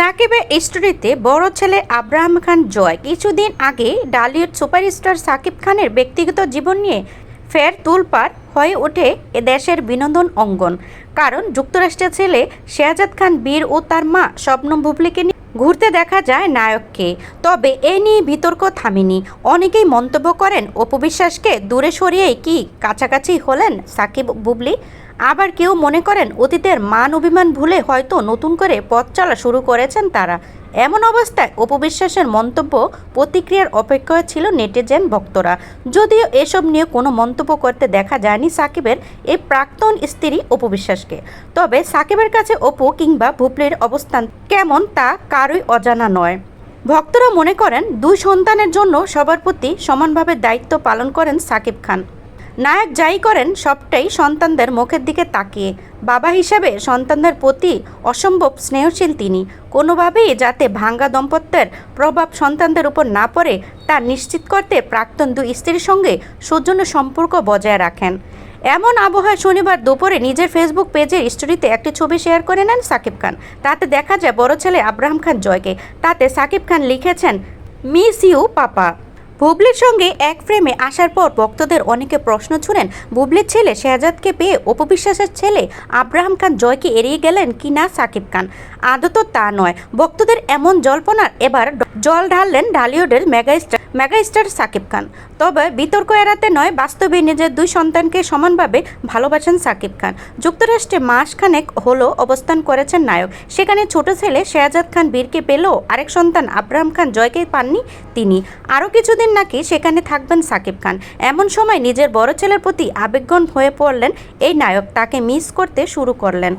সাকিবের স্টোরিতে বড় ছেলে আব্রাহাম খান জয়। কিছুদিন আগে ডালিউড সুপারস্টার সাকিব খানের ব্যক্তিগত জীবন নিয়ে ফের তুলপার হয়ে ওঠে এ দেশের বিনোদন অঙ্গন। কারণ যুক্তরাষ্ট্রের ছেলে শেহজাদ খান বীর ও তার মা স্বপ্ন ভুবলিকে নিয়ে ঘুরতে দেখা যায় নায়ককে। তবে এ নিয়ে বিতর্ক থামেনি। অনেকেই মন্তব্য করেন অপবিশ্বাসকে দূরে সরিয়েই কি কাছাকাছি হলেন সাকিব বুবলি? আবার কেউ মনে করেন, অতীতের মান অভিমান ভুলে হয়তো নতুন করে পথ চলা শুরু করেছেন তারা। এমন অবস্থায় অপবিশ্বাসের মন্তব্য প্রতিক্রিয়ার অপেক্ষায় ছিল নেটিজেন ভক্তরা। যদিও এসব নিয়ে কোনো মন্তব্য করতে দেখা যায়নি সাকিবের এই প্রাক্তন স্ত্রী অপবিশ্বাসকে। তবে সাকিবের কাছে অপু কিংবা ভুবলির অবস্থান কেমন তা কারোই অজানা নয়। ভক্তরা মনে করেন, দুই সন্তানের জন্য সবার প্রতি সমানভাবে দায়িত্ব পালন করেন সাকিব খান। নায়ক যাই করেন, সবটাই সন্তানদের মুখের দিকে তাকিয়ে। বাবা হিসেবে সন্তানদের প্রতি অসম্ভব স্নেহশীল তিনি। কোনোভাবেই যাতে ভাঙ্গা দম্পত্যের প্রভাব সন্তানদের উপর না পড়ে, তা নিশ্চিত করতে প্রাক্তন দুই স্ত্রীর সঙ্গে সৌজন্য সম্পর্ক বজায় রাখেন। এমন আবহাওয়ায় শনিবার দুপুরে নিজের ফেসবুক পেজের স্টোরিতে একটি ছবি শেয়ার করে নেন সাকিব খান। তাতে দেখা যায়, বড় ছেলে আব্রাহাম খান জয়কে। তাতে সাকিব খান লিখেছেন, মিস ইউ, পাপা। বুবলির সঙ্গে এক ফ্রেমে আসার পর ভক্তদের অনেকে প্রশ্ন ছুড়েন, বুবলির ছেলে শেহজাদকে পেয়ে অপবিশ্বাসের ছেলে আব্রাহাম খান জয়কে এড়িয়ে গেলেন কি না সাকিব খান? আদত তা নয়। ভক্তদের এমন জল্পনার এবার জল ঢাললেন ঢালিউডের মেগাস্টার মেগাস্টার সাকিব খান। তবে বিতর্ক এড়াতে নয়, বাস্তবে নিজের দুই সন্তানকে সমানভাবে ভালোবাসেন সাকিব খান। যুক্তরাষ্ট্রে মাসখানেক হলো অবস্থান করেছেন নায়ক। সেখানে ছোট ছেলে শেহজাদ খান বীরকে পেলেও আরেক সন্তান আব্রাহাম খান জয়কে পাননি তিনি। আরও কিছুদিন নাকি সেখানে থাকবেন সাকিব খান। এমন সময় নিজের বড় ছেলের প্রতি আবেগগণ হয়ে পড়লেন এই নায়ক। তাকে মিস করতে শুরু করলেন।